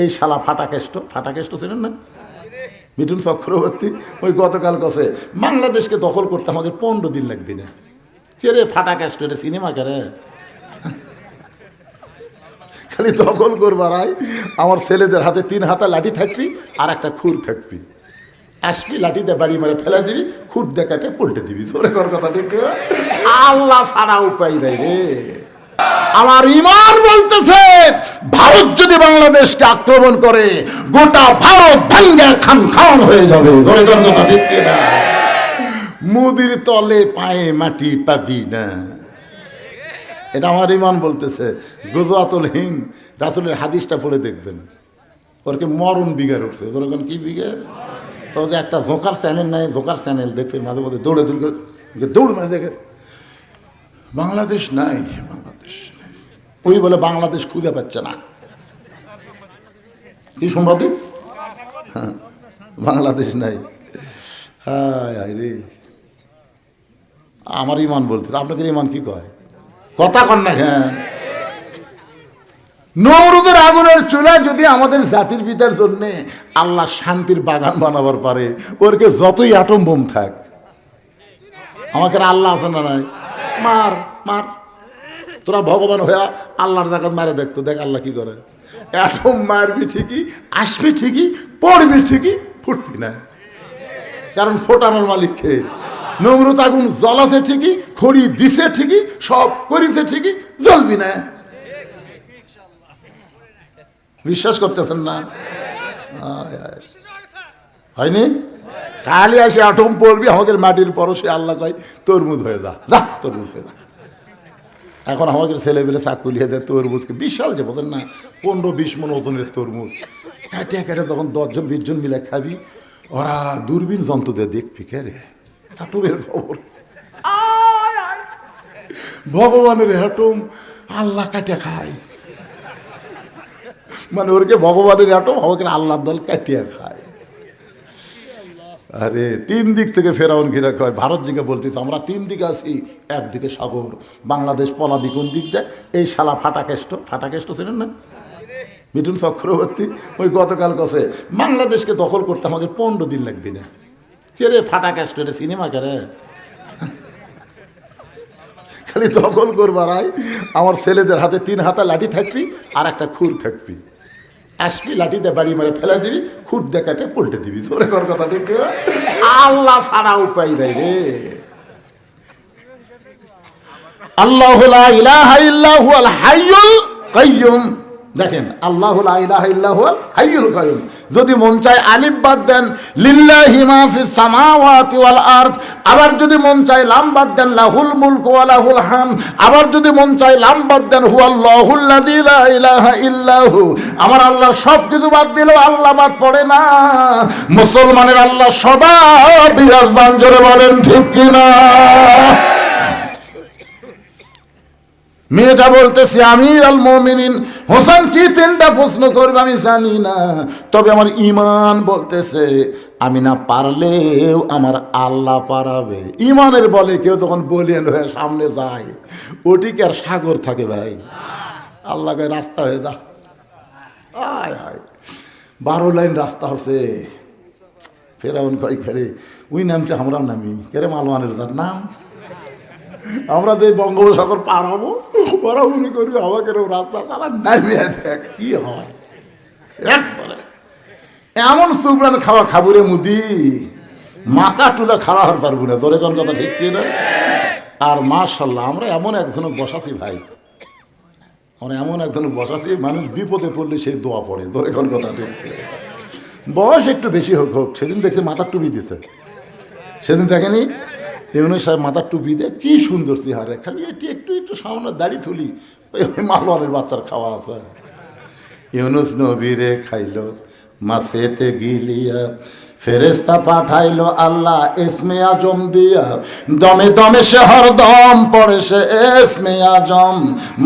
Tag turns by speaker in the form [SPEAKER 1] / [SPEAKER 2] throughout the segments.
[SPEAKER 1] এই শালা ফাটাকেষ্ট ফাটাকেষ্ট ছিলেন না? মিঠুন চক্রবর্তী, ওই গতকাল কসে, বাংলাদেশকে দখল করতে আমাকে পনেরো দিন লাগবে না। কে রে ফাটাকেষ্ট রে সিনেমা কে রে? খালি দখল করবার আয়, আমার ছেলেদের হাতে তিন হাতা লাঠি থাকবি আর একটা খুর থাকবি। আসবি, লাঠিতে বাড়ি মারে ফেলে দিবি, খুর দেখাটে পল্টে দিবি। তোরে কর কথা ঠিক আল্লাহ ছাড়া উপায় নাই রে। আমার ইমান বলতেছে, ভারত যদি বাংলাদেশকে আক্রমণ করে, গোটা ভারত ভাঙ্গে খান খান হয়ে যাবে। মুদির তলে পায়ে মাটি পাবি না। এটা আমার ইমান বলতেছে। গুজরাতুল হিং রাসুলের হাদিসটা পড়ে দেখবেন। ওরকে মরণ বিঘার উঠছে। ওরকম কি বিঘার? ও যে একটা ঝোঁকার চ্যানেল নাই ঝোঁকার চ্যানেল দেখবে মাঝে মাঝে দৌড়ে দৌড়ে দৌড় মানে দেখে, বাংলাদেশ নাই ওই বলে, বাংলাদেশ খুঁজে পাচ্ছে না। কি সম্ভব হ্যাঁ বাংলাদেশ নাই। হায় রে। আমার ইমান বলতে আপনাকে ইমান কি কয়? কথা কন না। হ্যাঁ। নমরুদের আগুনের চুলা যদি আমাদের জাতির পিতার জন্য আল্লাহ শান্তির বাগান বানাবার পারে ওরকে যতই অ্যাটম বোম থাক। আমাকে আল্লাহ আছে না নাই? মার মার। তোরা ভগবান হয়ে আল্লাহর জায়গা মারে দেখতো দেখ আল্লাহ কি করে। অ্যাটম মারবি ঠিকই, আসবি ঠিকই, পড়বি ঠিকই, ফুটবি না। কারণ ফোটানোর মালিক খেয়ে নমরুদ আগুন জ্বলাছে ঠিকই, খড়ি দিছে ঠিকই, সব করিছে ঠিকই, জ্বলবি না। বিশ্বাস করতেছেন না। হয়নি? কালি আসে আটম পড়বি, আমাদের মাটির পরশে আল্লাহ কয়, তরমুজ হয়ে যা যা, তরমুজ হয়ে যা। এখন আমাদের ছেলে পেলে চাকুলিয়ে দেয় তরমুজকে বিশাল যে বোঝেন না পনেরো বিশ মন ওজনের তরমুজ। কাটিয়া কাটে তখন দশজন বিশজন মিলে খাবি। ওরা দূরবীন জন্তুদের দেখবি কে রে? হাটুমের খবর। ভগবানের হাটুম আল্লাহ কাটে খায়। মানে ওরকে ভগবানের অ্যাটম আমাকে আল্লাহ দল কাটিয়ে খায়। আরে, তিন দিক থেকে ফেরাউন ঘিরে কয়, ভারত দিকে বলতেছে আমরা তিন দিকে আছি, একদিকে সাগর, বাংলাদেশ পলাবি কোন দিক দেয়? এই শালা ফাটাকেষ্ট ফাটাকেষ্ট ছিলেন না? মিঠুন চক্রবর্তী, ওই গতকাল কছে, বাংলাদেশকে দখল করতে আমাকে পনেরো দিন লাগবে না। কে রে ফাটাকেষ্ট রে সিনেমা কে রে? খালি দখল করবার আমার ছেলেদের হাতে তিন হাতা লাঠি থাকবি আর একটা খুর থাকবি। আসবি, লাঠিতে বাড়ি মারে ফেলে দিবি খুদ দেখাটে পল্টে দিবি। তোর কর কথা ঠিক আল্লাহ সারা উপায় নাই রে। আল্লাহ ইলাহা ইল্লাহু আল হাইয়ুল কাইয়ুম। দেখেন, আল্লাহ লা ইলাহা ইল্লাহু হাইয়ুল কাইয়ুম। যদি মন চায় আলিফ বাদ দেন, লিল্লাহি মা ফিস সামাওয়াতি ওয়াল আরদ। আবার যদি মন চায় লাম বাদ দেন, লাহুল মুলক ওয়া লাহুল হাম আবার যদি মন চায় লাম বাদ দেন, হুয়াল্লাহুল লাযী লা ইলাহা ইল্লাহু। আমার আল্লাহ সব কিছু বাদ দিলেও আল্লাহ বাদ পড়ে না। মুসলমানের আল্লাহ সদা বিরাজমান, জোরে বলেন, ঠিক কিনা? মেয়েটা বলতেছে, আমির আল মমিনিন, হোসেন কি তিনটা প্রশ্ন করবে আমি জানি না। তবে আমার ইমান বলতেছে, আমি না পারলেও আমার আল্লাহ পারাবে। ইমানের বলে কেউ তখন বলিয়ান হয়ে, সামনে যায় ওটিকে আর সাগর থাকে ভাই? আল্লাহকে রাস্তা হয়ে যা। আয় আয়। বারো লাইন রাস্তা হচ্ছে ফেরাউন কয় খেরে ওই নামছে আমরাও নামি। কেরে মালওয়ানের যার নাম? আমরা যে বঙ্গোপসাগর পার হব, ওরা মনে করবে আমাকে রাস্তা তারা নামিয়ে দেখ কি হয়? এমন সুবরান খাওয়া খাবুরে মুদি। মাথা টুলা খাওয়া হতে পারব না। তোর কোন কথা ঠিক না? আর মাশাল্লাহ, আমরা এমন একজনক বসাছি ভাই। আমরা এমন একজনক বসাছি, মানুষ বিপদে পড়লে সেই দোয়া পড়ে। তোর কোন কথা ঠিক বয়স একটু বেশি হোক হোক, সেদিন দেখছে মাথার টুপি দিছে। সেদিন দেখেনি? ইউনুস সাহেব মাথার টুপি দেয় কী সুন্দর চেহারা, খালি এটি একটু একটু সামনে দাড়ি তুলি, ওই মালওয়ানের বাচ্চার খাওয়া আছে। ইউনুস নবীরে খাইল, মাছেতে গিলিয়া ফেরেস্তা পাঠাইলো আল্লাহ এসমে আজম দিয়া। দমে দমে সে হরদম পড়ে, সে এসমে আজম।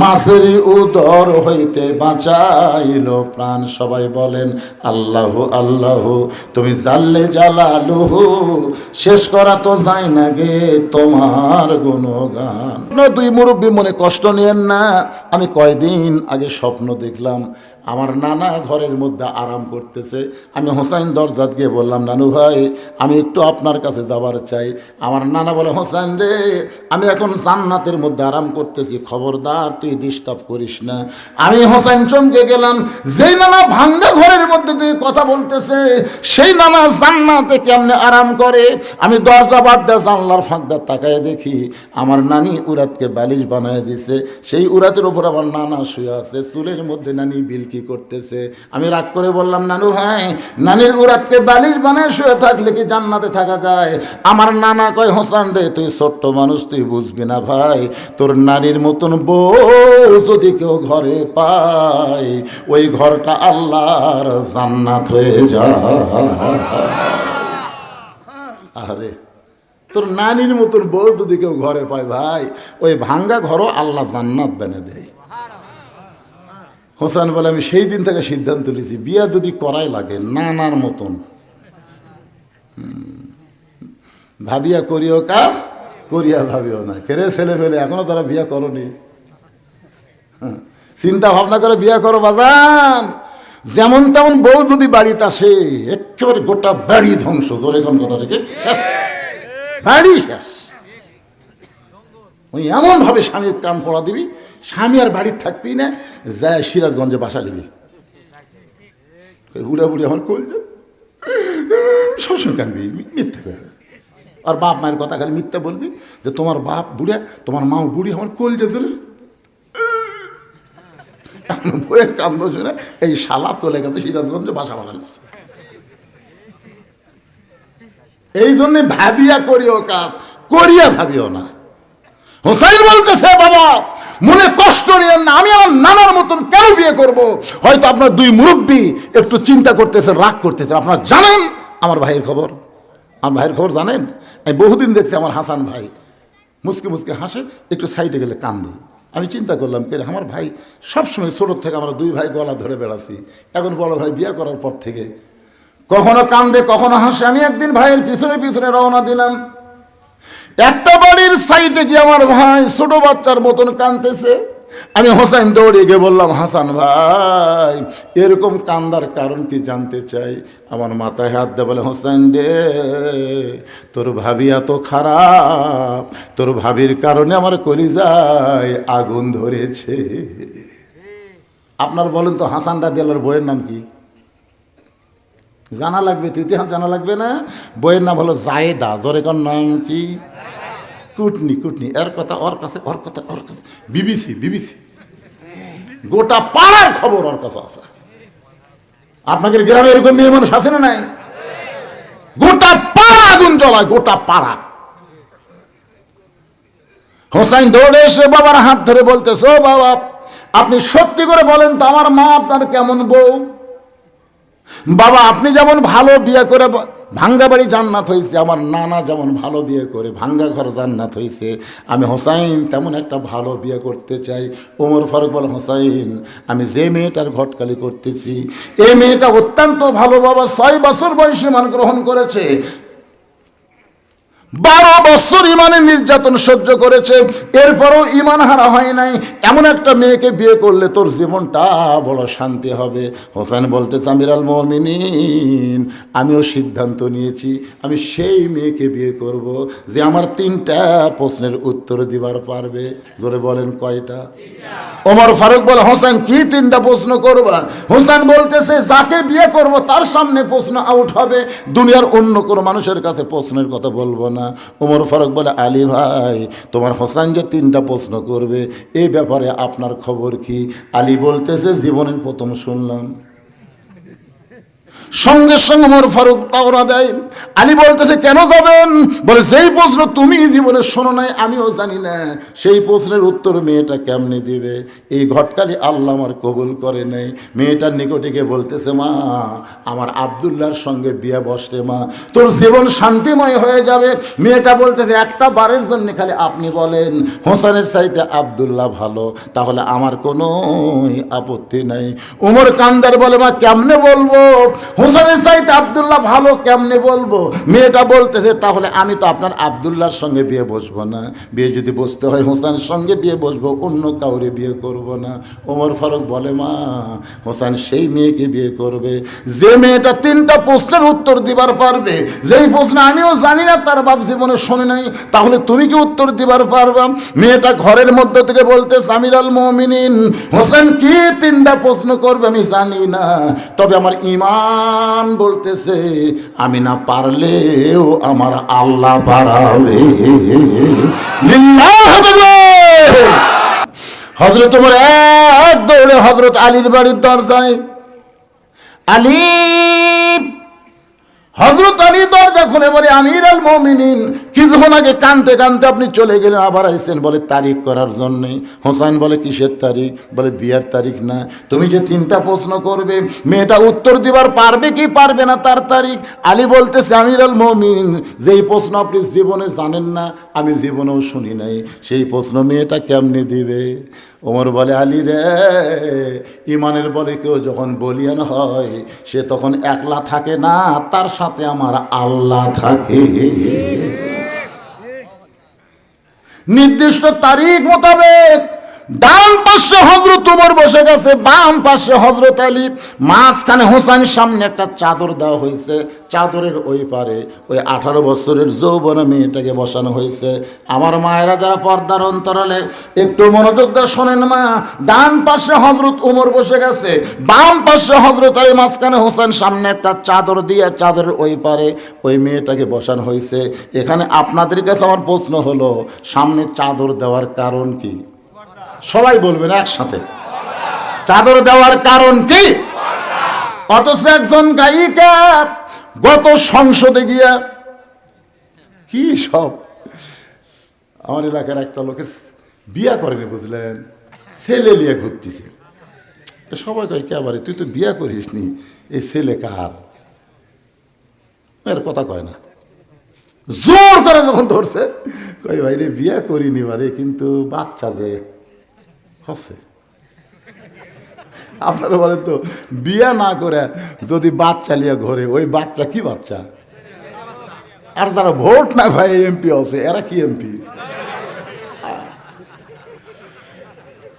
[SPEAKER 1] মাসেরই উদর হইতে বাঁচাইলো প্রাণ। সবাই বলেন, আল্লাহ আল্লাহ, তুমি জাল্লে জালালুহু, শেষ করা তো যায় না গে তোমার গুণগান। দুই মুরব্বী মনে কষ্ট নিয়েন না। আমি কয়দিন আগে স্বপ্ন দেখলাম আমার নানা ঘরের মধ্যে আরাম করতেছে। আমি হোসাইন দরজাত গিয়ে বললাম, নানু ভাই, আমি একটু আপনার কাছে যাবার চাই। আমার নানা বলে, হোসাইন রে, আমি এখন জান্নাতের মধ্যে আরাম করতেছি। খবরদার, তুই ডিস্টার্ব করিস না। আমি হোসাইন চমকে গেলাম। যেই নানা ভাঙ্গা ঘরের মধ্যে দিয়ে কথা বলতেছে, সেই নানা জান্নাতে কেমনে আরাম করে? আমি দরজা বাদ দিয়ে জানলার ফাঁকদার তাকায় দেখি, আমার নানি উরাতকে বালিশ বানায় দিছে। সেই উরাতের উপর আবার নানা শুয়ে আছে। চুলের মধ্যে নানি বিলকি করতেছে? আমি রাগ করে বললাম, নানু ভাই, নানির উরাতকে বালিশ বানায় শুয়ে থাকলে কি জান্নাতে থাকা যায়? আমার নানা কয়, হোসান রে, তুই ছোট্ট মানুষ, তুই বুঝবি না ভাই, তোর নানির মতন বউ যদি কেউ ঘরে পায়, ওই ঘরটা আল্লাহর জান্নাত হয়ে যায়। আরে, তোর নানির মতন বউ যদি কেউ ঘরে পায় ভাই, ওই ভাঙ্গা ঘরও আল্লাহ জান্নাত বেনে দেয়। হোসেন বলে, আমি সেই দিন থেকে সিদ্ধান্ত নিয়েছি, বিয়া যদি করাই লাগে, নানার মতন। ভাবিয়া করিও কাজ, করিয়া ভাবিও না। কেরে ছেলে ফেলে এখনও তারা বিয়া করনি। চিন্তা ভাবনা করে বিয়া করো বাজান। যেমন তেমন বউ যদি বাড়িতে আসে, একেবারে গোটা বাড়ি ধ্বংস। তোর এখন কথা থেকে শেষ। বাড়ি শেষ। ওই এমনভাবে স্বামীর কাম পড়া দিবি স্বামী আর বাড়ির থাকবি না, যায় সিরাজগঞ্জে বাসা নিবি। বুড়া বুড়ি আমার কই সবসময় কানবি, মিথ্যে আর বাপ মায়ের কথা খালি মিথ্যা বলবি, যে তোমার বাপ বুড়া, তোমার মা বুড়ি, আমার কোল যে ধরে বইয়ের কান্দ শুনে এই শালা চলে গেছে সিরাজগঞ্জে বাসা বানানো এই জন্যে ভাবিয়া করিও কাজ, করিয়া ভাবিও না। হোসাই বলতেছে, বাবা মনে কষ্ট নিয়েন না, আমি আমার নানার মতন কেন বিয়ে করব? হয়তো আপনার দুই মুরব্বী একটু চিন্তা করতেছেন, রাগ করতেছেন। আপনারা জানেন আমার ভাইয়ের খবর? আমার ভাইয়ের খবর জানেন? আমি বহুদিন দেখছি আমার হাসান ভাই। মুসকে মুসকে হাসে, একটু সাইডে গেলে কান্দে। আমি চিন্তা করলাম, কে আমার ভাই সবসময় ছোটোর থেকে আমরা দুই ভাই গলা ধরে বেড়াচ্ছি। এখন বড় ভাই বিয়ে করার পর থেকে। কখনো কান্দে, কখনো হাসে। আমি একদিন ভাইয়ের পিছনে পিছনে রওনা দিলাম। একটা বাড়ির সাইডে গিয়ে আমার ভাই ছোট বাচ্চার মতন কানতেছে আমি হোসেন দৌড়ে গিয়ে বললাম, হাসান ভাই, এরকম কান্দার কারণ কি জানতে চাই? আমার মাথায় হাত দিয়ে বলে, হোসেন রে, তোর ভাবি এত খারাপ, তোর ভাবির কারণে আমার কলিজায় আগুন ধরেছে। আপনার বলেন তো, হাসান রাদিয়ালার বইয়ের নাম কি? জানা লাগবে তৃতীয় জানা লাগবে না? বইয়ের নাম হলো জায়েদা জোরেকর নাম কি? কুটনি কুটনি। এর কথা, ওর কাছে, ওর কথা, ওর কাছে। BBC BBC. গোটা পাড়ার খবর ওর কাছে আছে। আপনাদের গ্রামে এরকম মেয়ে মানুষ আছে না নাই? গোটা পাড়া আগুন জ্বলায়, গোটা পাড়া। হোসাইন দৌড়ে এসে বাবার হাত ধরে বলতেছে, ও বাবা, আপনি সত্যি করে বলেন তো, আমার মা আপনার কেমন বউ? বাবা, আপনি যেমন ভালো বিয়ে করে ভাঙ্গা বাড়ি জান্নাত হয়েছে আমার নানা যেমন ভালো বিয়ে করে, ভাঙ্গা ঘর জান্নাত হয়েছে আমি হোসাইন তেমন একটা ভালো বিয়ে করতে চাই। ওমর ফারুক বল হোসাইন, আমি যে মেয়েটার ঘটকালি করতেছি, এই মেয়েটা অত্যন্ত ভালো বাবা, ছয় বছর বয়সী মান গ্রহণ করেছে। বারো বছর ইমানের নির্যাতন সহ্য করেছে, এরপরও ইমান হারা হয় নাই। এমন একটা মেয়েকে বিয়ে করলে তোর জীবনটা বড় শান্তি হবে। হোসেন বলতে আমিরাল মমিনিন, আমিও সিদ্ধান্ত নিয়েছি, আমি সেই মেয়েকে বিয়ে করব যে আমার তিনটা প্রশ্নের উত্তর দিবার পারবে। ধরে বলেন কয়টা? ওমর ফারুক বলে, হোসেন, কি তিনটা প্রশ্ন করবা? হোসেন বলতেছে, যাকে বিয়ে করব তার সামনে প্রশ্ন আউট হবে। দুনিয়ার অন্য কোনো মানুষের কাছে প্রশ্নের কথা বলব না। ওমর ফারুক বলে, আলী ভাই, তোমার হোসেন যে তিনটা প্রশ্ন করবে এই ব্যাপারে আপনার খবর কি? আলী বলতেছে, জীবনের প্রথম শুনলাম। সঙ্গে সঙ্গে ওমর ফারুক টাওরা দেয়। আলী বলতেছে, কেন যাবেন? বলে সেই প্রশ্ন তুমি জীবনে শোনো নাই, আমিও জানি না। সেই প্রশ্নের উত্তর মেয়েটা কেমনে দিবে? এই ঘটকালি আল্লাহ আমার কবুল করে নাই। মেয়েটার নিকটে গিয়ে বলতেছে, মা, আমার আবদুল্লাহর সঙ্গে বিয়ে বসলে, মা, তোর জীবন শান্তিময় হয়ে যাবে। মেয়েটা বলতেছে, একটা বারের জন্য খালি আপনি বলেন, হোসেনের চাইতে আবদুল্লাহ ভালো, তাহলে আমার কোনো আপত্তি নাই। উমর কান্দার বলে, মা, কেমনে বলব? হোসেনের চাইতে আবদুল্লাহ ভালো কেমনে বলব? মেয়েটা বলতেছে, তাহলে আমি তো আপনার আবদুল্লাহর সঙ্গে বিয়ে বসবো না। বিয়ে যদি বসতে হয় হোসেনের সঙ্গে বিয়ে বসবো, অন্য কাউরে বিয়ে করব না। ওমর ফারুক বলে, মা হোসেন সেই মেয়েকে বিয়ে করবে। যে মেয়েটা তিনটা প্রশ্নের উত্তর দিবার পারবে, যেই প্রশ্ন আমিও জানি না, তার বাপ জীবনে শোনে নাই, তাহলে তুমি কি উত্তর দিবার পারবা? মেয়েটা ঘরের মধ্যে থেকে বলতে সামির আল মমিনিন হোসেন কি তিনটা প্রশ্ন করবে আমি জানি না, তবে আমার ইমান বলতেছে, আমি না পারলেও আমার আল্লাহ পারাবে। হজরত তোমার এক দৌড়ে হজরত আলীর বাড়ির দরজায় আলী হজরত আলী দরজা খুলে বলে আমির আল মমিনিন কিছুক্ষণ আগে কানতে কানতে আপনি চলে গেলেন, আবার আইসেন, বলে, তারিখ করার জন্যে হোসাইন বলে, কিসের তারিখ? বলে, বিয়ার তারিখ না। তুমি যে তিনটা প্রশ্ন করবে, মেয়েটা উত্তর দিবার পারবে কি পারবে না তার তারিখ? আলী বলতেছে আমির আল মমিন যেই প্রশ্ন আপনি জীবনে জানেন না, আমি জীবনেও শুনি নাই। সেই প্রশ্ন মেয়েটা কেমনে দিবে? ওমর বলে, আলী রে, ইমানের বলে কেউ যখন বলিয়ান হয়, সে তখন একলা থাকে না, তার সাথে আমার আল্লাহ থাকে। নির্দিষ্ট তারিখ মোতাবেক ডান পাশে হজরত উমর বসে গেছে, বাম পাশে হজরত আলী। মাঝখানে হোসাইন সামনে একটা চাদর দেওয়া হয়েছে। চাদরের ওই পারে ওই আঠারো বছরের যৌবন মেয়েটাকে বসানো হয়েছে। আমার মায়েরা যারা পর্দার অন্তরালে, একটু মনোযোগ দিয়ে শোনেন মা। ডান পাশে হজরত উমর বসে গেছে, বাম পাশে হজরত আলী, মাঝখানে হোসেন সামনে একটা চাদর দিয়ে চাদরের ওই পারে ওই মেয়েটাকে বসানো হয়েছে। এখানে আপনাদের কাছে আমার প্রশ্ন হলো, সামনে চাদর দেওয়ার কারণ কি? সবাই বলবেন একসাথে। চাদর দেওয়ার কারণ কি? অথচ একজন গায়িকা গত সংসদে গিয়া কি সব? আমার এলাকার একটা লোকের বিয়া করেনি, বুঝলেন? ছেলে নিয়ে ঘুরতেছে। সবাই কয়, কে আবার? তুই তো বিয়া করিস নি এই ছেলে কার? এর কথা কয় না। জোর করে যখন ধরছে কই ভাই রে, বিয়া করিনি বারে কিন্তু বাচ্চা যে হচ্ছে আপনারা বলেন তো, বিয়া না করে যদি বাচ্চা লিয়ে ঘরে, ওই বাচ্চা কি বাচ্চা? আর তারা ভোট না ভাই এমপি আছে এরা কি এমপি?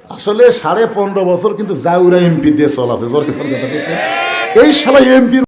[SPEAKER 1] আসলে সাড়ে পনেরো বছর কিন্তু জাউরা এমপি দিয়ে চলাছে এই সালা এমপির